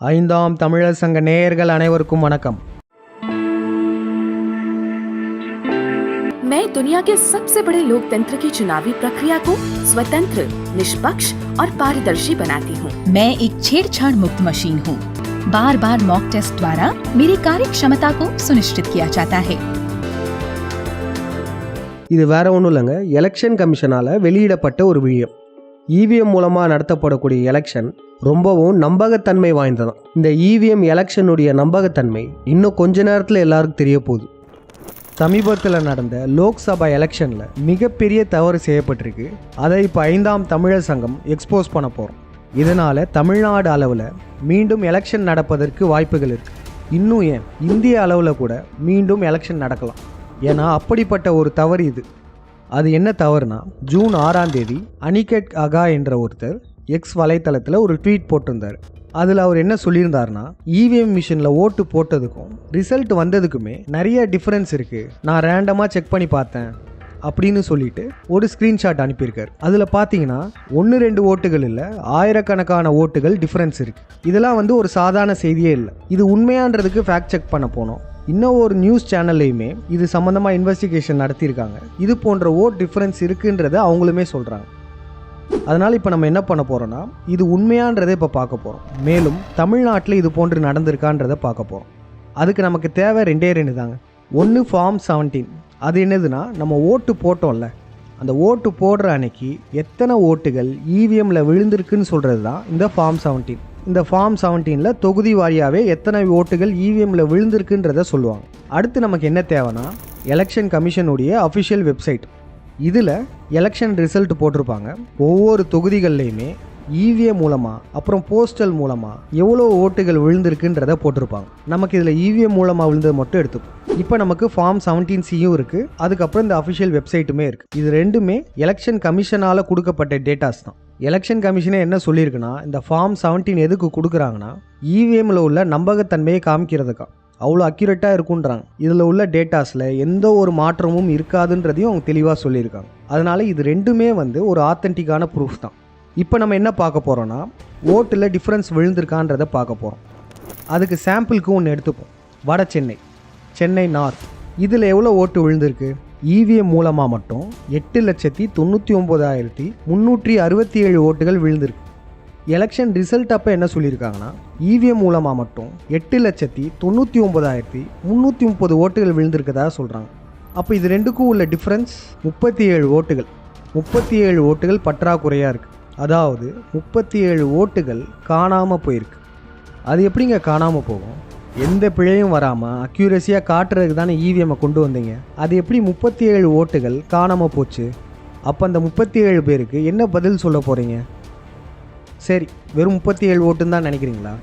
ஐந்தாம் தமிழர் சங்க நேயர்கள் அனைவருக்கும் வணக்கம் मैं दुनिया के सबसे बड़े लोकतंत्र की चुनावी प्रक्रिया को स्वतंत्र निष्पक्ष और पारदर्शी बनाती हूँ मैं एक छेड़छाड़ मुक्त मशीन हूँ बार बार मॉक टेस्ट द्वारा मेरी कार्य क्षमता को सुनिश्चित किया जाता है இது வேற ஒன்றும் இல்லைங்க எலெக்ஷன் கமிஷனால் வெளியிடப்பட்ட ஒரு விழியம் இவிஎம் மூலமாக நடத்தப்படக்கூடிய எலெக்ஷன் ரொம்பவும் நம்பகத்தன்மை வாய்ந்ததான் இந்த இவிஎம் எலெக்ஷனுடைய நம்பகத்தன்மை இன்னும் கொஞ்ச நேரத்தில் எல்லாருக்கும் தெரிய போகுது. சமீபத்தில் நடந்த லோக்சபா எலெக்ஷனில் மிகப்பெரிய தவறு செய்யப்பட்டிருக்கு. அதை இப்போ ஐந்தாம் தமிழர் சங்கம் எக்ஸ்போஸ் பண்ண போகிறோம் இதனால் தமிழ்நாடு அளவில் மீண்டும் எலெக்ஷன் நடப்பதற்கு வாய்ப்புகள் இருக்குது இன்னும் ஏன்? இந்திய அளவில் கூட மீண்டும் எலெக்ஷன் நடக்கலாம். ஏன்னா அப்படிப்பட்ட ஒரு தவறு இது. அது என்ன தவறுனா ஜூன் ஆறாம் தேதி அனிகெட் அகா என்ற ஒருத்தர் எக்ஸ் வலைத்தளத்தில் ஒரு ட்வீட் போட்டிருந்தார். அதில் அவர் என்ன சொல்லியிருந்தாருன்னா இவிஎம் மிஷினில் ஓட்டு போட்டதுக்கும் ரிசல்ட் வந்ததுக்குமே நிறைய டிஃப்ரென்ஸ் இருக்குது நான் ரேண்டமாக செக் பண்ணி பார்த்தேன் அப்படின்னு சொல்லிட்டு ஒரு ஸ்க்ரீன்ஷாட் அனுப்பியிருக்காரு. அதில் பார்த்தீங்கன்னா ஒன்று ரெண்டு ஓட்டுகள் இல்லை ஆயிரக்கணக்கான ஓட்டுகள் டிஃப்ரென்ஸ் இருக்குது இதெல்லாம் வந்து ஒரு சாதாரண செய்தியே இல்லை. இது உண்மையான்றதுக்கு ஃபேக்ட் செக் பண்ண போனோம். இன்னும் ஒரு நியூஸ் சேனல்லையுமே இது சம்மந்தமாக இன்வெஸ்டிகேஷன் நடத்தியிருக்காங்க. இது போன்ற ஓட் டிஃப்ரென்ஸ் இருக்குன்றதை அவங்களுமே சொல்கிறாங்க அதனால் இப்போ நம்ம என்ன பண்ண போகிறோன்னா இது உண்மையான்றதை இப்போ பார்க்க போகிறோம் மேலும் தமிழ்நாட்டில் இது போன்று நடந்திருக்கான்றதை பார்க்க போகிறோம் அதுக்கு நமக்கு தேவை ரெண்டே ரெண்டு தாங்க. ஒன்று ஃபார்ம் செவன்டீன் அது என்னதுன்னா நம்ம ஓட்டு போட்டோம்ல. அந்த ஓட்டு போடுற அன்னைக்கு எத்தனை ஓட்டுகள் இவிஎம்மில் விழுந்திருக்குன்னு சொல்கிறது தான் இந்த ஃபார்ம் செவன்டீன் இந்த ஃபார்ம் செவன்டீனில் தொகுதி வாரியாகவே எத்தனை ஓட்டுகள் இவிஎம்மில் விழுந்திருக்குன்றத சொல்லுவாங்க. அடுத்து நமக்கு என்ன தேவைன்னா எலெக்ஷன் கமிஷனுடைய அஃபிஷியல் வெப்சைட் இதில் எலெக்ஷன் ரிசல்ட் போட்டிருப்பாங்க. ஒவ்வொரு தொகுதிகள்லையுமே இவிஎம் மூலமாக அப்புறம் போஸ்டல் மூலமாக எவ்வளோ ஓட்டுகள் விழுந்திருக்குன்றத போட்டிருப்பாங்க. நமக்கு இதில் இவிஎம் மூலமாக விழுந்தது மட்டும் எடுத்துப்போம். இப்போ நமக்கு ஃபார்ம் செவன்டீன் சியும் இருக்குது அதுக்கப்புறம் இந்த அஃபிஷியல் வெப்சைட்டுமே இருக்குது இது ரெண்டுமே எலெக்ஷன் கமிஷனால் கொடுக்கப்பட்ட டேட்டாஸ் தான். எலெக்ஷன் கமிஷனே என்ன சொல்லியிருக்குன்னா இந்த ஃபார்ம் செவன்டீன் எதுக்கு கொடுக்குறாங்கன்னா இவிஎம்மில் உள்ள நம்பகத்தன்மையை காமிக்கிறதுக்கா. அவ்வளோ அக்யூரேட்டாக இருக்குன்றாங்க. இதில் உள்ள டேட்டாஸில் எந்த ஒரு மாற்றமும் இருக்காதுன்றதையும் அவங்க தெளிவாக சொல்லியிருக்காங்க. அதனால் இது ரெண்டுமே வந்து ஒரு ஆத்தென்டிக்கான ப்ரூஃப் தான். இப்போ நம்ம என்ன பார்க்க போகிறோன்னா ஓட்டில் டிஃப்ரென்ஸ் விழுந்திருக்கான்றதை பார்க்க போகிறோம் அதுக்கு சாம்பிளுக்கு ஒன்று எடுத்துப்போம். வட சென்னை. சென்னை நார்த் இதில் எவ்வளோ ஓட்டு விழுந்திருக்கு? இவிஎம் மூலமாக மட்டும் எட்டு லட்சத்தி தொண்ணூற்றி ஒம்பதாயிரத்தி முந்நூற்றி அறுபத்தி ஏழு ஓட்டுகள் விழுந்திருக்கு. எலெக்ஷன் ரிசல்ட் அப்போ என்ன சொல்லியிருக்காங்கன்னா இவிஎம் மூலமாக மட்டும் எட்டு லட்சத்தி தொண்ணூற்றி ஒம்பதாயிரத்தி முந்நூற்றி முப்பது ஓட்டுகள் விழுந்திருக்கதாக சொல்கிறாங்க அப்போ இது ரெண்டுக்கும் உள்ள டிஃப்ரென்ஸ் முப்பத்தி ஏழு ஓட்டுகள். முப்பத்தி ஏழு ஓட்டுகள் பற்றாக்குறையாக இருக்குது அதாவது முப்பத்தி ஏழு ஓட்டுகள் காணாமல் போயிருக்கு. அது எப்படிங்க காணாமல் போகும்? எந்த பிழையும் வராமல் அக்யூரஸியாக காட்டுறதுக்கு தானே இவிஎம்மை கொண்டு வந்தீங்க. அது எப்படி முப்பத்தி ஏழு ஓட்டுகள் காணாமல் போச்சு? அப்போ அந்த முப்பத்தி ஏழு பேருக்கு என்ன பதில் சொல்ல போகிறீங்க சரி வெறும் முப்பத்தி ஏழு ஓட்டுன்னு தான் நினைக்கிறீங்களா?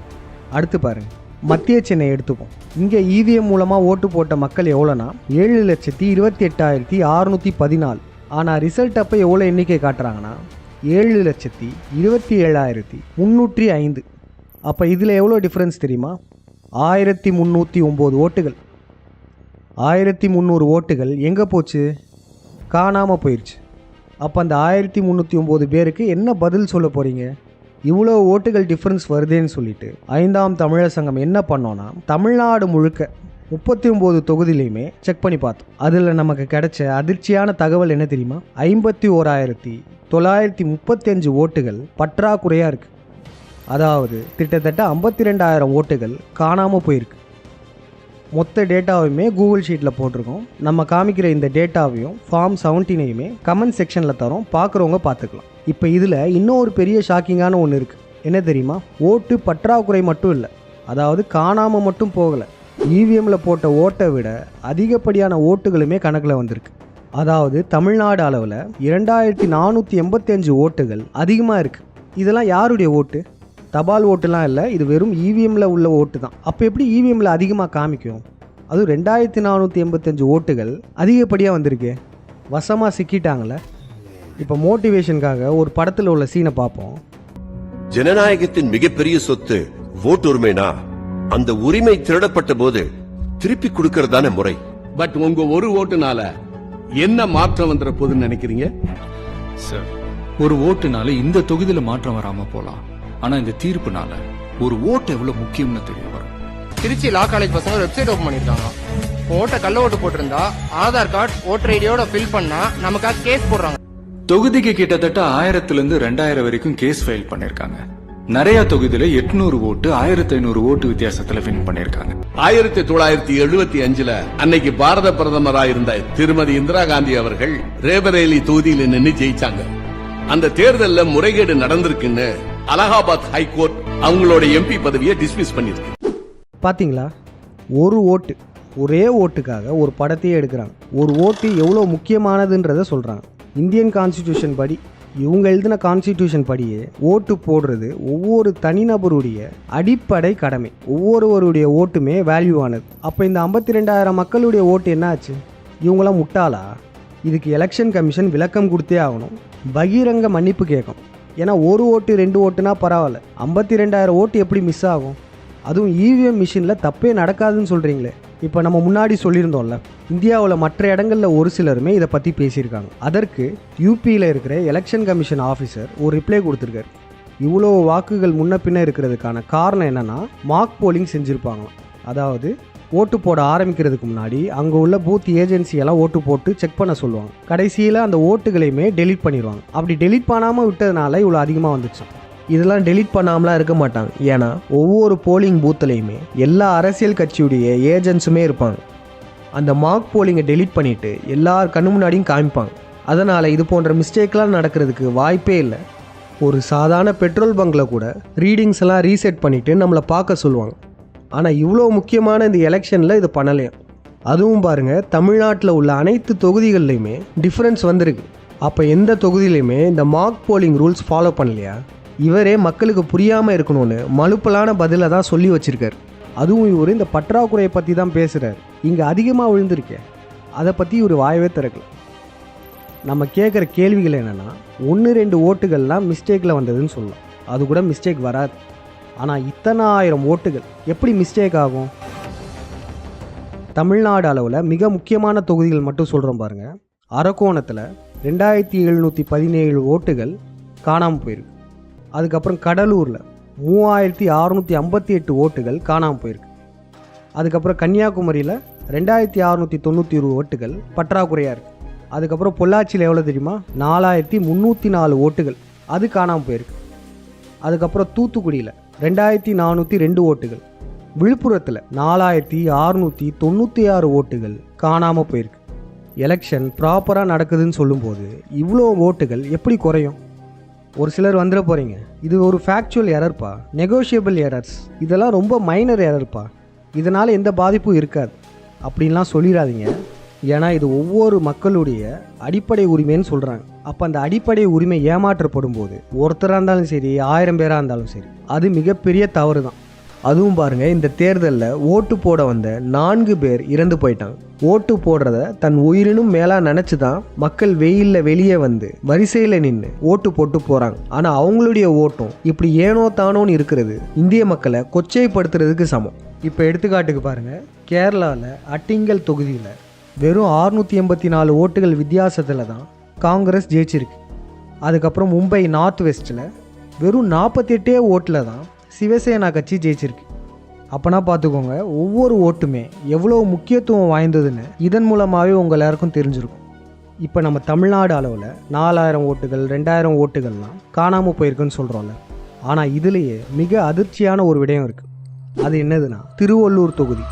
அடுத்து பாருங்க மத்திய சென்னை எடுத்துப்போம். இங்கே இவிஎம் மூலமாக ஓட்டு போட்ட மக்கள் எவ்வளோனா ஏழு லட்சத்தி இருபத்தி எட்டாயிரத்தி அறுநூற்றி பதினாலு. ஆனால் ரிசல்ட் அப்போ எவ்வளோ எண்ணிக்கை காட்டுறாங்கன்னா ஏழு லட்சத்தி இருபத்தி ஏழாயிரத்தி முந்நூற்றி ஐந்து. அப்போ இதில் எவ்வளோ டிஃப்ரென்ஸ் தெரியுமா? ஆயிரத்தி முந்நூற்றி ஒம்பது ஓட்டுகள். ஆயிரத்தி முந்நூறு ஓட்டுகள் எங்கே போச்சு? காணாமல் போயிடுச்சு அப்போ அந்த ஆயிரத்தி முந்நூற்றி ஒம்பது பேருக்கு என்ன பதில் சொல்ல போகிறீங்க இவ்வளோ ஓட்டுகள் டிஃப்ரென்ஸ் வருதேன்னு சொல்லிட்டு ஐந்தாம் தமிழர் சங்கம் என்ன பண்ணோன்னா தமிழ்நாடு முழுக்க முப்பத்தி ஒம்பது தொகுதியிலையுமே செக் பண்ணி பார்த்தோம். அதில் நமக்கு கிடைச்ச அதிர்ச்சியான தகவல் என்ன தெரியுமா? ஐம்பத்தி ஓராயிரத்தி தொள்ளாயிரத்தி முப்பத்தஞ்சு ஓட்டுகள் பற்றாக்குறையாக இருக்குது அதாவது கிட்டத்தட்ட ஐம்பத்தி ரெண்டாயிரம் ஓட்டுகள் காணாமல் போயிருக்கு. மொத்த டேட்டாவையுமே கூகுள் ஷீட்டில் போட்டிருக்கோம். நம்ம காமிக்கிற இந்த டேட்டாவையும் ஃபார்ம் செவன்டீனையுமே கமெண்ட் செக்ஷனில் தரோம். பார்க்குறவங்க பார்த்துக்கலாம் இப்போ இதில் இன்னும் ஒரு பெரிய ஷாக்கிங்கான ஒன்று இருக்குது என்ன தெரியுமா? ஓட்டு பற்றாக்குறை மட்டும் இல்லை. அதாவது காணாமல் மட்டும் போகலை. இவிஎம்மில் போட்ட ஓட்டை விட அதிகப்படியான ஓட்டுகளுமே கணக்கில் வந்திருக்கு. அதாவது தமிழ்நாடு அளவில் இரண்டாயிரத்தி நானூற்றி எண்பத்தஞ்சு ஓட்டுகள் அதிகமாக இருக்குது இதெல்லாம் யாருடைய ஓட்டு? தபால் ஓட்டுலாம் இல்லை இது வெறும் இவிஎம்மில் உள்ள ஓட்டு தான் அப்போ எப்படி இவிஎம்மில் அதிகமாக காமிக்கும்? அதுவும் ரெண்டாயிரத்தி நானூற்றி எண்பத்தஞ்சு ஓட்டுகள் அதிகப்படியாக வந்திருக்கு. வசமாக சிக்கிட்டாங்களே இப்போ மோட்டிவேஷனுக்காக ஒரு படத்தில் உள்ள சீனை பார்ப்போம். ஜனநாயகத்தின் மிகப்பெரிய சொத்து ஓட்டுரிமைனா அந்த உரிமை திருடப்பட்ட போது திருப்பி கொடுக்கறதான முறை. பட் உங்க ஒரு ஓட்டுனால என்ன மாற்றம் வந்துட போகுதுன்னு நினைக்கிறீங்க? சார் ஒரு ஓட்டுனால இந்த தொகுதியில மாற்றம் வராம போலாம். ஆனா இந்த தீர்ப்புனால ஒரு ஓட்டு எவ்வளவு முக்கியம்னு தெரிய வரும். திருச்சி லா காலேஜ் பசங்க வெப்சைட் ஓபன் பண்ணிருக்காங்க ஓட்டை கள்ள ஓட்டு போட்டிருந்தா ஆதார் கார்டு ஓட்டர் ஐடியோட ஃபில் பண்ணா நமக்காக கேஸ் போடுறாங்க. தொகுதிக்கு கிட்டத்தட்ட ஆயிரத்துல இருந்து ரெண்டாயிரம் வரைக்கும் கேஸ் ஃபைல் பண்ணிருக்காங்க நிறைய தொகுதியில எட்நூறு ஓட்டு ஆயிரத்தி ஐநூறு ஓட்டு வித்தியாசத்துல வின் பண்ணிருக்காங்க ஆயிரத்தி தொள்ளாயிரத்தி எழுபத்தி அஞ்சுல அன்னைக்கு பாரத பிரதமராயிருந்த திருமதி இந்திரா காந்தி அவர்கள் ரேபரேலி தொகுதியில் நின்னு ஜெயிச்சாங்க. அந்த தேர்தல்ல முறைகேடு நடந்திருக்குன்னு அலகாபாத் ஹைகோர்ட் அவங்களோட எம்பி பதவியை டிஸ்மிஸ் பண்ணிருக்கு பார்த்தீங்களா ஒரு ஓட்டு ஒரே ஓட்டுக்காக ஒரு படத்தையே எடுக்கிறாங்க. ஒரு ஓட்டு எவ்வளோ முக்கியமானதுன்றத சொல்கிறாங்க இந்தியன் கான்ஸ்டிடியூஷன் படி இவங்க எழுதின கான்ஸ்டிடியூஷன் படியே ஓட்டு போடுறது ஒவ்வொரு தனிநபருடைய அடிப்படை கடமை. ஒவ்வொருவருடைய ஓட்டுமே வேல்யூ ஆனது. அப்போ இந்த ஐம்பத்தி ரெண்டாயிரம் மக்களுடைய ஓட்டு என்ன ஆச்சு இவங்களாம் முட்டாளா? இதுக்கு எலெக்ஷன் கமிஷன் விளக்கம் கொடுத்தே ஆகணும். பகிரங்க மன்னிப்பு கேட்கும் ஏன்னா ஒரு ஓட்டு ரெண்டு ஓட்டுனா பரவாயில்ல. ஐம்பத்தி ரெண்டாயிரம் ஓட்டு எப்படி மிஸ் ஆகும்? அதுவும் இவிஎம் மிஷினில் தப்பே நடக்காதுன்னு சொல்கிறீங்களே இப்போ நம்ம முன்னாடி சொல்லியிருந்தோம்ல இந்தியாவில் மற்ற இடங்களில் ஒரு சிலருமே இதை பற்றி பேசியிருக்காங்க. அதற்கு யூபியில் இருக்கிற எலெக்ஷன் கமிஷன் ஆஃபீஸர் ஒரு ரிப்ளை கொடுத்துருக்காரு. இவ்வளோ வாக்குகள் முன்ன பின்ன இருக்கிறதுக்கான காரணம் என்னென்னா மார்க் போலிங் செஞ்சுருப்பாங்க அதாவது ஓட்டு போட ஆரம்பிக்கிறதுக்கு முன்னாடி அங்கே உள்ள பூத் ஏஜென்சி எல்லாம் ஓட்டு போட்டு செக் பண்ண சொல்லுவாங்க. கடைசியில் அந்த ஓட்டுகளையுமே டெலிட் பண்ணிடுவாங்க. அப்படி டெலிட் பண்ணாமல் விட்டதுனால இவ்வளோ அதிகமாக வந்துச்சு. இதெல்லாம் டெலீட் பண்ணாமலாம் இருக்க மாட்டாங்க. ஏன்னா ஒவ்வொரு போலிங் பூத்துலேயுமே எல்லா அரசியல் கட்சியுடைய ஏஜென்ட்ஸுமே இருப்பாங்க. அந்த மார்க் போலிங்கை டெலீட் பண்ணிவிட்டு எல்லார் கண்ணு முன்னாடியும் காமிப்பாங்க. அதனால் இது போன்ற மிஸ்டேக்லாம் நடக்கிறதுக்கு வாய்ப்பே இல்லை. ஒரு சாதாரண பெட்ரோல் பங்கில் கூட ரீடிங்ஸ் எல்லாம் ரீசெட் பண்ணிவிட்டு நம்மளை பார்க்க சொல்லுவாங்க. ஆனால் இவ்வளோ முக்கியமான இந்த எலெக்ஷனில் இது பண்ணலையாம் அதுவும் பாருங்கள் தமிழ்நாட்டில் உள்ள அனைத்து தொகுதிகள்லையுமே டிஃப்ரென்ஸ் வந்திருக்கு. அப்போ எந்த தொகுதியிலையுமே இந்த மார்க் போலிங் ரூல்ஸ் ஃபாலோ பண்ணலையா? இவரே மக்களுக்கு புரியாமல் இருக்கணும்னு மலுப்பலான பதிலை தான் சொல்லி வச்சுருக்கார். அதுவும் இவர் இந்த பற்றாக்குறையை பற்றி தான் பேசுகிறார் இங்கே அதிகமாக விழுந்திருக்கே. அதை பற்றி இவர் வாயவே திறக்கல. நம்ம கேட்குற கேள்விகள் என்னென்னா ஒன்று ரெண்டு ஓட்டுகள்லாம் மிஸ்டேக்கில் வந்ததுன்னு சொல்லலாம். அது கூட மிஸ்டேக் வராது. ஆனால் இத்தனை ஆயிரம் ஓட்டுகள் எப்படி மிஸ்டேக் ஆகும்? தமிழ்நாடு அளவில் மிக முக்கியமான தொகுதிகள் மட்டும் சொல்கிறோம் பாருங்கள் அரக்கோணத்தில் ரெண்டாயிரத்தி எழுநூற்றி பதினேழு ஓட்டுகள் காணாமல் போயிருக்கு. அதுக்கப்புறம் கடலூரில் மூவாயிரத்தி அறநூற்றி ஐம்பத்தி எட்டு ஓட்டுகள் காணாமல் போயிருக்கு. அதுக்கப்புறம் கன்னியாகுமரியில் ரெண்டாயிரத்தி அறநூற்றி தொண்ணூற்றி ஒரு ஓட்டுகள் பற்றாக்குறையாக இருக்குது அதுக்கப்புறம் பொள்ளாச்சியில் எவ்வளோ தெரியுமா? நாலாயிரத்தி முந்நூற்றி நாலு ஓட்டுகள் அது காணாமல் போயிருக்கு. அதுக்கப்புறம் தூத்துக்குடியில் ரெண்டாயிரத்தி நானூற்றி ரெண்டு ஓட்டுகள். விழுப்புரத்தில் நாலாயிரத்தி அறுநூற்றி தொண்ணூற்றி ஆறு ஓட்டுகள் காணாமல் போயிருக்கு. எலெக்ஷன் ப்ராப்பராக நடக்குதுன்னு சொல்லும்போது இவ்வளோ ஓட்டுகள் எப்படி குறையும்? ஒரு சிலர் வந்துட போகிறீங்க இது ஒரு ஃபேக்சுவல் எரர்ப்பா நெகோஷியபிள் எரர்ஸ் இதெல்லாம் ரொம்ப மைனர் எரர்ப்பா இதனால் எந்த பாதிப்பும் இருக்காது. அப்படின்லாம் சொல்லிடாதீங்க. ஏன்னா இது ஒவ்வொரு மக்களுடைய அடிப்படை உரிமைன்னு சொல்கிறாங்க அப்போ அந்த அடிப்படை உரிமை ஏமாற்றப்படும் போது ஒருத்தராக இருந்தாலும் சரி ஆயிரம் பேராக இருந்தாலும் சரி அது மிகப்பெரிய தவறு தான் அதுவும் பாருங்கள் இந்த தேர்தலில் ஓட்டு போட வந்த நான்கு பேர் இறந்து போயிட்டாங்க. ஓட்டு போடுறத தன் உயிரினும் மேலாக நினச்சி தான் மக்கள் வெயிலில் வெளியே வந்து வரிசையில் நின்று ஓட்டு போட்டு போகிறாங்க ஆனால் அவங்களுடைய ஓட்டும் இப்படி ஏனோ தானோன்னு இருக்கிறது இந்திய மக்களை கொச்சைப்படுத்துறதுக்கு சமம். இப்போ எடுத்துக்காட்டுக்கு பாருங்க கேரளாவில் அட்டிங்கல் தொகுதியில் வெறும் அறுநூற்றி எண்பத்தி நாலு ஓட்டுகள் வித்தியாசத்தில் தான் காங்கிரஸ் ஜெயிச்சிருக்கு. அதுக்கப்புறம் மும்பை நார்த் வெஸ்ட்டில் வெறும் நாற்பத்தெட்டே ஓட்டில் தான் சிவசேனா கட்சி ஜெயிச்சிருக்கு. அப்போனா பார்த்துக்கோங்க ஒவ்வொரு ஓட்டுமே எவ்வளோ முக்கியத்துவம் வாய்ந்ததுன்னு இதன் மூலமாகவே உங்கள் எல்லாருக்கும் தெரிஞ்சிருக்கும். இப்போ நம்ம தமிழ்நாடு அளவில் நாலாயிரம் ஓட்டுகள் ரெண்டாயிரம் ஓட்டுகள்லாம் காணாமல் போயிருக்குன்னு சொல்கிறோம்ல ஆனால் இதுலேயே மிக அதிர்ச்சியான ஒரு விடயம் இருக்குது அது என்னதுன்னா திருவள்ளூர் தொகுதி.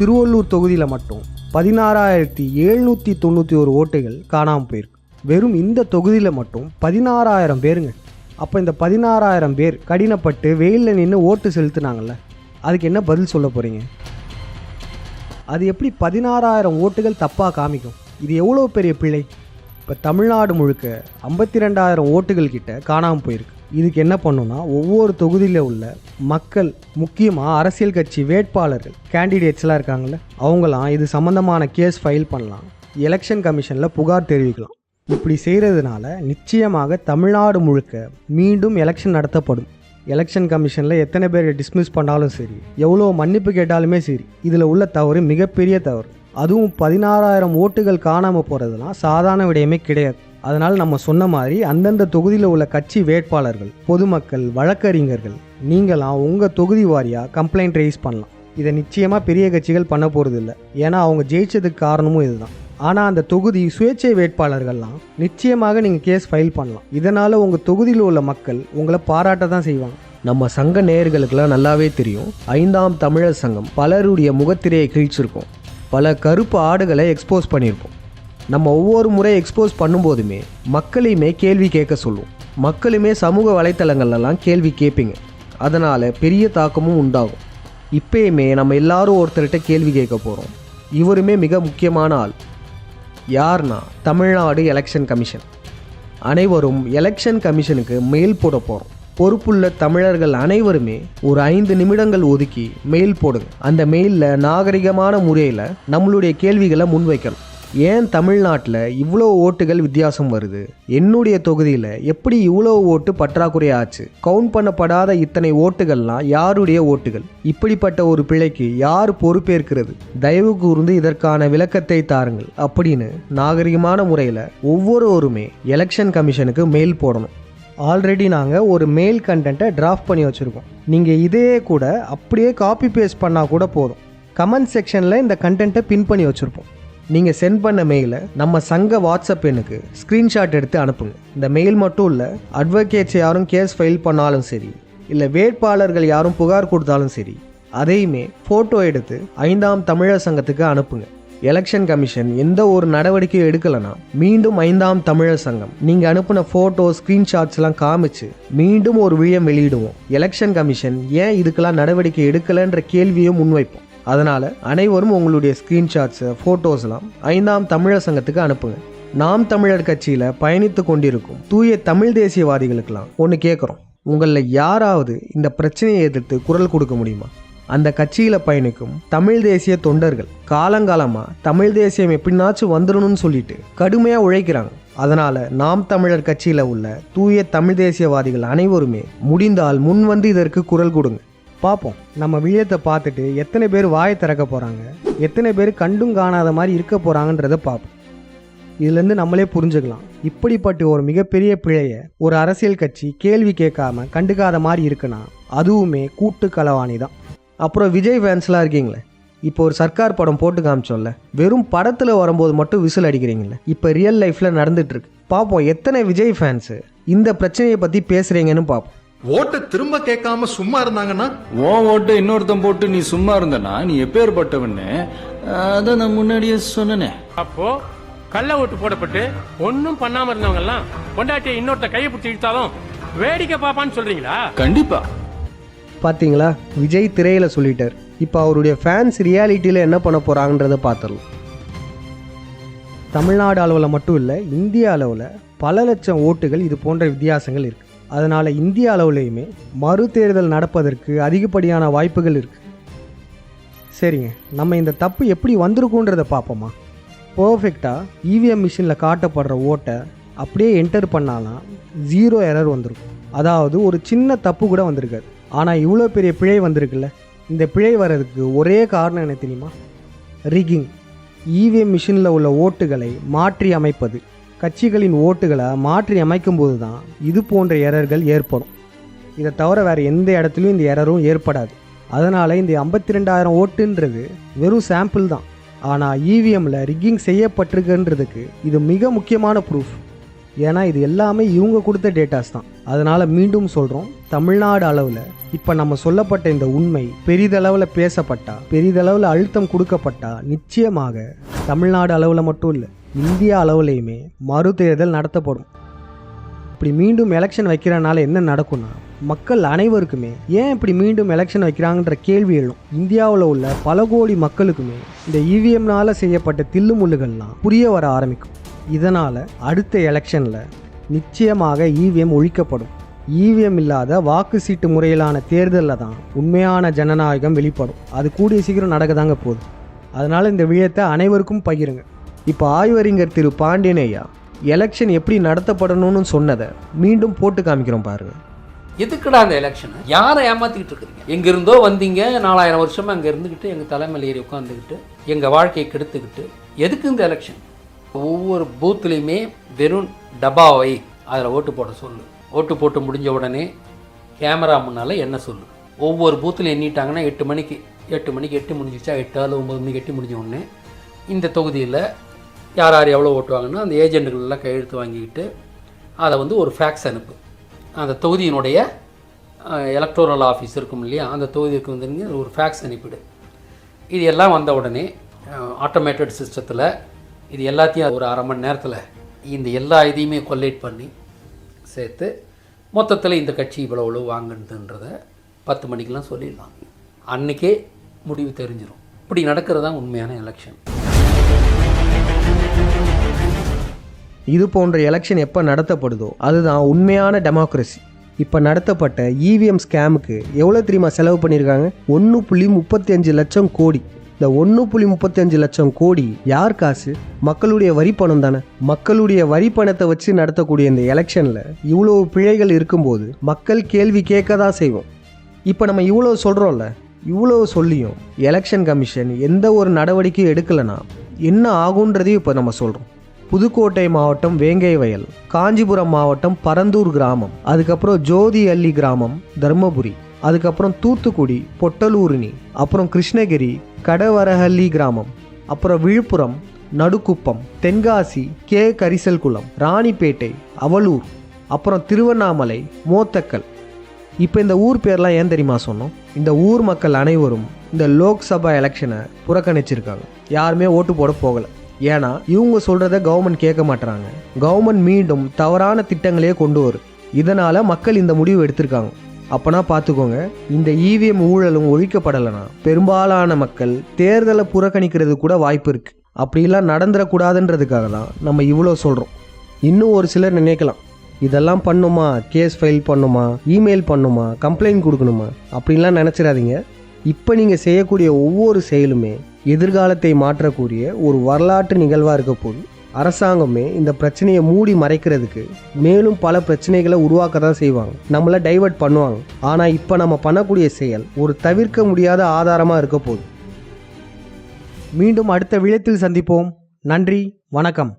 திருவள்ளூர் தொகுதியில் மட்டும் பதினாறாயிரத்தி எழுநூற்றி தொண்ணூற்றி ஒரு ஓட்டுகள் காணாமல் போயிருக்கு. வெறும் இந்த தொகுதியில் மட்டும் பதினாறாயிரம் பேருங்க. அப்போ இந்த பதினாறாயிரம் பேர் கடினப்பட்டு வெயிலில் நின்று ஓட்டு செலுத்துனாங்கல்ல அதுக்கு என்ன பதில் சொல்ல போகிறீங்க அது எப்படி பதினாறாயிரம் ஓட்டுகள் தப்பாக காமிக்கும்? இது எவ்வளோ பெரிய பிழை? இப்போ தமிழ்நாடு முழுக்க ஐம்பத்தி ரெண்டாயிரம் ஓட்டுகள் கிட்ட காணாமல் போயிருக்கு. இதுக்கு என்ன பண்ணுன்னா ஒவ்வொரு தொகுதியில் உள்ள மக்கள் முக்கியமாக அரசியல் கட்சி வேட்பாளர்கள் கேண்டிடேட்ஸ்லாம் இருக்காங்கல்ல அவங்களாம் இது சம்மந்தமான கேஸ் ஃபைல் பண்ணலாம். எலெக்ஷன் கமிஷனில் புகார் தெரிவிக்கலாம். இப்படி செய்கிறதுனால நிச்சயமாக தமிழ்நாடு முழுக்க மீண்டும் எலெக்ஷன் நடத்தப்படும். எலெக்ஷன் கமிஷனில் எத்தனை பேர் டிஸ்மிஸ் பண்ணாலும் சரி எவ்வளோ மன்னிப்பு கேட்டாலுமே சரி இதில் உள்ள தவறு மிகப்பெரிய தவறு. அதுவும் பதினாறாயிரம் ஓட்டுகள் காணாமல் போகிறதுலாம் சாதாரண விடயமே கிடையாது. அதனால் நம்ம சொன்ன மாதிரி அந்தந்த தொகுதியில் உள்ள கட்சி வேட்பாளர்கள் பொதுமக்கள் வழக்கறிஞர்கள் நீங்களாம் உங்கள் தொகுதி வாரியாக கம்ப்ளைண்ட் ரைஸ் பண்ணலாம். இதை நிச்சயமாக பெரிய கட்சிகள் பண்ண போகிறது இல்லை ஏன்னா அவங்க ஜெயிச்சதுக்கு காரணமும் இதுதான். ஆனால் அந்த தொகுதி சுயேட்சை வேட்பாளர்கள்லாம் நிச்சயமாக நீங்கள் கேஸ் ஃபைல் பண்ணலாம். இதனால் உங்கள் தொகுதியில் உள்ள மக்கள் உங்களை பாராட்ட தான் செய்வாங்க. நம்ம சங்க நேயர்களுக்கெல்லாம் நல்லாவே தெரியும். ஐந்தாம் தமிழர் சங்கம் பலருடைய முகத்திரையை கிழிச்சிருக்கோம். பல கருப்பு ஆடுகளை எக்ஸ்போஸ் பண்ணியிருப்போம் நம்ம ஒவ்வொரு முறை எக்ஸ்போஸ் பண்ணும்போதுமே மக்களையுமே கேள்வி கேட்க சொல்லுவோம் மக்களுமே சமூக வலைத்தளங்கள்லாம் கேள்வி கேட்பீங்க. அதனால் பெரிய தாக்கமும் உண்டாகும். இப்பயுமே நம்ம எல்லாரும் ஒருத்தர்கிட்ட கேள்வி கேட்க போகிறோம் இவருமே மிக முக்கியமான ஆள். யார்னா தமிழ்நாடு எலெக்ஷன் கமிஷன் அனைவரும் எலெக்ஷன் கமிஷனுக்கு மெயில் போட போகிறோம் பொறுப்புள்ள தமிழர்கள் அனைவருமே ஒரு ஐந்து நிமிடங்கள் ஒதுக்கி மெயில் போடுங்க. அந்த மெயிலில் நாகரிகமான முறையில் நம்மளுடைய கேள்விகளை முன்வைக்கணும். ஏன் தமிழ்நாட்டில் இவ்வளோ ஓட்டுகள் வித்தியாசம் வருது? என்னுடைய தொகுதியில் எப்படி இவ்வளோ ஓட்டு பற்றாக்குறை ஆச்சு? கவுண்ட் பண்ணப்படாத இத்தனை ஓட்டுகள்லாம் யாருடைய ஓட்டுகள்? இப்படிப்பட்ட ஒரு பிழைக்கு யார் பொறுப்பேற்கிறது? தயவு கூர்ந்து இதற்கான விளக்கத்தை தாருங்கள். அப்படின்னு நாகரிகமான முறையில் ஒவ்வொருவருமே எலெக்ஷன் கமிஷனுக்கு மெயில் போடணும். ஆல்ரெடி நாங்கள் ஒரு மெயில் கண்டென்ட்டை டிராஃப்ட் பண்ணி வச்சுருக்கோம். நீங்கள் இதையே கூட அப்படியே காப்பி பேஸ்ட் பண்ணால் கூட போதும். கமெண்ட் செக்ஷனில் இந்த கண்டென்ட்டை பின் பண்ணி வச்சுருப்போம். நீங்கள் சென்ட் பண்ண மெயிலை நம்ம சங்க வாட்ஸ்அப் எண்ணுக்கு ஸ்க்ரீன்ஷாட் எடுத்து அனுப்புங்க. இந்த மெயில் மட்டும் இல்லை அட்வொகேட்ஸ் யாரும் கேஸ் ஃபைல் பண்ணாலும் சரி இல்லை வேட்பாளர்கள் யாரும் புகார் கொடுத்தாலும் சரி அதையுமே ஃபோட்டோ எடுத்து ஐந்தாம் தமிழர் சங்கத்துக்கு அனுப்புங்க. எலெக்ஷன் கமிஷன் எந்த ஒரு நடவடிக்கையும் எடுக்கலைன்னா மீண்டும் ஐந்தாம் தமிழர் சங்கம். நீங்கள் அனுப்பின ஃபோட்டோ ஸ்க்ரீன்ஷாட்ஸ்லாம் காமிச்சு மீண்டும் ஒரு விழியம் வெளியிடுவோம். எலெக்ஷன் கமிஷன் ஏன் இதுக்கெல்லாம் நடவடிக்கை எடுக்கலைன்ற கேள்வியும் முன்வைப்போம். அதனால் அனைவரும் உங்களுடைய ஸ்க்ரீன்ஷாட்ஸை ஃபோட்டோஸ்லாம் ஐந்தாம் தமிழர் சங்கத்துக்கு அனுப்புங்க. நாம் தமிழர் கட்சியில் பயணித்து கொண்டிருக்கும் தூய தமிழ் தேசியவாதிகளுக்கெல்லாம் ஒன்று கேட்குறோம் உங்களில் யாராவது இந்த பிரச்சனையை எதிர்த்து குரல் கொடுக்க முடியுமா? அந்த கட்சியில் பயணிக்கும் தமிழ் தேசிய தொண்டர்கள் காலங்காலமாக தமிழ் தேசியம் எப்படின்னாச்சும் வந்துடணும்னு சொல்லிட்டு கடுமையாக உழைக்கிறாங்க. அதனால் நாம் தமிழர் கட்சியில் உள்ள தூய தமிழ் தேசியவாதிகள் அனைவருமே முடிந்தால் முன் வந்து இதற்கு குரல் கொடுங்க. பார்ப்போம் நம்ம விழியத்தை பார்த்துட்டு எத்தனை பேர் வாயை திறக்க போகிறாங்க எத்தனை பேர் கண்டும் காணாத மாதிரி இருக்க போகிறாங்கன்றத பார்ப்போம் இதுலேருந்து நம்மளே புரிஞ்சுக்கலாம். இப்படிப்பட்ட ஒரு மிகப்பெரிய பிழையை ஒரு அரசியல் கட்சி கேள்வி கேட்காம கண்டுக்காத மாதிரி இருக்குன்னா அதுவுமே கூட்டு களவாணி தான். அப்புறம் விஜய் ஃபேன்ஸ்லாம் இருக்கீங்களே? இப்போ ஒரு சர்க்கார் படம் போட்டு காமிச்சோம்ல வெறும் படத்தில் வரும்போது மட்டும் விசில் அடிக்கிறீங்களே? இப்போ ரியல் லைஃப்பில் நடந்துட்டுருக்கு. பார்ப்போம் எத்தனை விஜய் ஃபேன்ஸு இந்த பிரச்சனையை பற்றி பேசுகிறீங்கன்னு பார்ப்போம் ஓட்டை திரும்ப கேட்காம சும்மா இருந்தாங்கன்னா? உன் ஓட்டு இன்னொருத்தன் போட்டு நீ சும்மா இருந்தனா? நீ எப்பேற்பட்டவன்னு? அதை நான் முன்னாடியே சொன்னனே. அப்போ கள்ள ஓட்டு போடப்பட்டு ஒன்னும் பண்ணாம இருந்தவங்க எல்லாம் பொண்டாட்டியை இன்னொருத்த கையை பிடிச்சி இழுத்தாலும் வேடிக்கை பாப்பான்னு சொல்றீங்களா? கண்டிப்பா. பார்த்தீங்களா விஜய் திரையில் சொல்லிட்டார். இப்போ அவருடைய ஃபேன்ஸ் ரியாலிட்டியில் என்ன பண்ண போகிறாங்கன்றத பார்த்துடலாம் தமிழ்நாடு அளவில் மட்டும் இல்லை இந்திய அளவில் பல லட்சம் ஓட்டுகள் இது போன்ற வித்தியாசங்கள் இருக்குது அதனால் இந்திய அளவுலேயுமே மறுதேர்தல் நடப்பதற்கு அதிகப்படியான வாய்ப்புகள் இருக்குது சரிங்க நம்ம இந்த தப்பு எப்படி வந்திருக்குன்றத பார்ப்போமா பர்ஃபெக்டாக இவிஎம் மிஷினில் காட்டப்படுற ஓட்டை அப்படியே என்டர் பண்ணாலாம் ஜீரோ எரர் வந்திருக்கும். அதாவது ஒரு சின்ன தப்பு கூட வந்திருக்காது. ஆனால் இவ்வளோ பெரிய பிழை வந்திருக்குல்ல? இந்த பிழை வர்றதுக்கு ஒரே காரணம் என்ன தெரியுமா? ரிகிங் இவிஎம் மிஷினில் உள்ள ஓட்டுகளை மாற்றி அமைப்பது. கட்சிகளின் ஓட்டுகளை மாற்றி அமைக்கும்போது தான் இது போன்ற எரர்கள் ஏற்படும். இதை தவிர வேறு எந்த இடத்துலையும் இந்த எரரும் ஏற்படாது. அதனால் இந்த ஐம்பத்தி ரெண்டாயிரம் ஓட்டுன்றது வெறும் சாம்பிள் தான். ஆனால் இவிஎம்மில் ரிக்கிங் செய்யப்பட்டிருக்குன்றதுக்கு இது மிக முக்கியமான ப்ரூஃப் ஏன்னா இது எல்லாமே இவங்க கொடுத்த டேட்டாஸ் தான். அதனால் மீண்டும் சொல்கிறோம் தமிழ்நாடு அளவில் இப்போ நம்ம சொல்லப்பட்ட இந்த உண்மை பெரிதளவில் பேசப்பட்டா பெரிதளவில் அழுத்தம் கொடுக்கப்பட்டா நிச்சயமாக தமிழ்நாடு அளவில் மட்டும் இல்லை இந்தியா அளவுலேயுமே மறு தேர்தல் நடத்தப்படும். இப்படி மீண்டும் எலெக்ஷன் வைக்கிறனால என்ன நடக்கும்னா மக்கள் அனைவருக்குமே ஏன் இப்படி மீண்டும் எலெக்ஷன் வைக்கிறாங்கன்ற கேள்வி எழும். இந்தியாவில் உள்ள பல கோடி மக்களுக்குமே இந்த இவிஎம்னால செய்யப்பட்ட தில்லுமுள்ளுகள்லாம் புரிய வர ஆரம்பிக்கும். இதனால் அடுத்த எலெக்ஷனில் நிச்சயமாக இவிஎம் ஒழிக்கப்படும். இவிஎம் இல்லாத வாக்கு சீட்டு முறையிலான தேர்தலில் தான் உண்மையான ஜனநாயகம் வெளிப்படும். அது கூடிய சீக்கிரம் நடக்க தாங்க போகுது. அதனால் இந்த விஷயத்தை அனைவருக்கும் பகிருங்க. இப்போ ஆய்வறிஞர் திரு பாண்டியனையா எலெக்ஷன் எப்படி நடத்தப்படணும்னு சொன்னதை மீண்டும் போட்டு காமிக்கிறோம் பாருங்க. எதுக்குடா அந்த எலெக்ஷன்? யாரை ஏமாத்திக்கிட்டு இருக்கிறீங்க? எங்கேருந்தோ வந்தீங்க நாலாயிரம் வருஷமாக அங்கே இருந்துக்கிட்டு எங்கள் தலைமையில் ஏறி உட்காந்துக்கிட்டு எங்கள் வாழ்க்கையை கெடுத்துக்கிட்டு எதுக்கு இந்த எலெக்ஷன்? ஒவ்வொரு பூத்துலேயுமே வெறும் டப்பாவை அதில் ஓட்டு போட சொல்லு. ஓட்டு போட்டு முடிஞ்ச உடனே கேமரா முன்னால் என்ன சொல்லு. ஒவ்வொரு பூத்தில் எண்ணிட்டாங்கன்னா எட்டு மணிக்கு எட்டு மணிக்கு எட்டு முடிஞ்சிச்சா எட்டு அல்லது ஒம்பது மணிக்கு எட்டு முடிஞ்ச உடனே இந்த தொகுதியில் யார் யார் எவ்வளோ ஓட்டுவாங்கன்னா அந்த ஏஜென்ட்டுகள் கையெழுத்து வாங்கிக்கிட்டு அதை வந்து ஒரு ஃபேக்ஸ் அனுப்பு. அந்த தொகுதியினுடைய எலக்ட்ரோரல் ஆஃபீஸ் இருக்கும் இல்லையா? அந்த தொகுதிக்கு வந்து ஒரு ஃபேக்ஸ் அனுப்பிடு. இது எல்லாம் வந்த உடனே ஆட்டோமேட்டட் சிஸ்டத்தில் இது எல்லாத்தையும் ஒரு அரை மணி நேரத்தில் இந்த எல்லா இதையுமே கொல்லேட் பண்ணி சேர்த்து மொத்தத்தில் இந்த கட்சி இவ்வளோ இவ்வளோ வாங்குன்றத பத்து மணிக்கெலாம் சொல்லிடலாம். அன்றைக்கே முடிவு தெரிஞ்சிடும் இப்படி நடக்கிறது தான் உண்மையான எலெக்ஷன் இது போன்ற எலெக்ஷன் எப்போ நடத்தப்படுதோ அதுதான் உண்மையான டெமோக்ரஸி இப்போ நடத்தப்பட்ட இவிஎம் ஸ்கேமுக்கு எவ்வளோ தெரியுமா செலவு பண்ணியிருக்காங்க ஒன்று புள்ளி முப்பத்தி அஞ்சு லட்சம் கோடி. இந்த ஒன்று புள்ளி முப்பத்தஞ்சு லட்சம் கோடி யார் காசு? மக்களுடைய வரி பணம் தானே. மக்களுடைய வரி பணத்தை வச்சு நடத்தக்கூடிய இந்த எலெக்ஷனில் இவ்வளோ பிழைகள் இருக்கும்போது மக்கள் கேள்வி கேட்க தான் செய்வோம். இப்போ நம்ம இவ்வளோ சொல்கிறோம்ல இவ்வளோ சொல்லியும் எலெக்ஷன் கமிஷன் எந்த ஒரு நடவடிக்கையும் எடுக்கலைன்னா என்ன ஆகுன்றதையும் இப்போ நம்ம சொல்கிறோம் புதுக்கோட்டை மாவட்டம் வேங்கை வயல் காஞ்சிபுரம் மாவட்டம் பரந்தூர் கிராமம் அதுக்கப்புறம் ஜோதி அள்ளி கிராமம் தர்மபுரி அதுக்கப்புறம் தூத்துக்குடி பொட்டலூரினி அப்புறம் கிருஷ்ணகிரி கடவரஹள்ளி கிராமம். அப்புறம் விழுப்புரம் நடுக்குப்பம் தென்காசி கே. கரிசல்குளம் ராணிப்பேட்டை அவலூர் அப்புறம் திருவண்ணாமலை மோத்தக்கல். இப்போ இந்த ஊர் பேர்லாம் ஏன் தெரியுமா சொன்னோம்? இந்த ஊர் மக்கள் அனைவரும் இந்த லோக்சபா எலெக்ஷனை புறக்கணிச்சிருக்காங்க. யாருமே ஓட்டு போட போகலை. ஏன்னா இவங்க சொல்கிறத கவர்மெண்ட் கேட்க மாட்டுறாங்க கவர்மெண்ட் மீண்டும் தவறான திட்டங்களையே கொண்டு வரும். இதனால் மக்கள் இந்த முடிவு எடுத்திருக்காங்க. அப்போனா பார்த்துக்கோங்க இந்த இவிஎம் ஊழலும் ஒழிக்கப்படலைன்னா பெரும்பாலான மக்கள் தேர்தலை புறக்கணிக்கிறது கூட வாய்ப்பு இருக்குது அப்படிலாம் நடந்துடக்கூடாதுன்றதுக்காக தான் நம்ம இவ்வளோ சொல்கிறோம் இன்னும் ஒரு சிலர் நினைக்கலாம் இதெல்லாம் பண்ணுமா? கேஸ் ஃபைல் பண்ணுமா? இமெயில் பண்ணுமா? கம்ப்ளைண்ட் கொடுக்கணுமா? அப்படின்லாம் நினச்சிடாதீங்க. இப்போ நீங்கள் செய்யக்கூடிய ஒவ்வொரு செயலுமே எதிர்காலத்தை மாற்றக்கூடிய ஒரு வரலாற்று நிகழ்வாக இருக்க போகுது. அரசாங்கமே இந்த பிரச்சனையை மூடி மறைக்கிறதுக்கு மேலும் பல பிரச்சனைகளை உருவாக்க தான் செய்வாங்க. நம்மளை டைவர்ட் பண்ணுவாங்க. ஆனால் இப்போ நம்ம பண்ணக்கூடிய செயல் ஒரு தவிர்க்க முடியாத ஆதாரமாக இருக்க போகுது. மீண்டும் அடுத்த விழத்தில் சந்திப்போம். நன்றி வணக்கம்.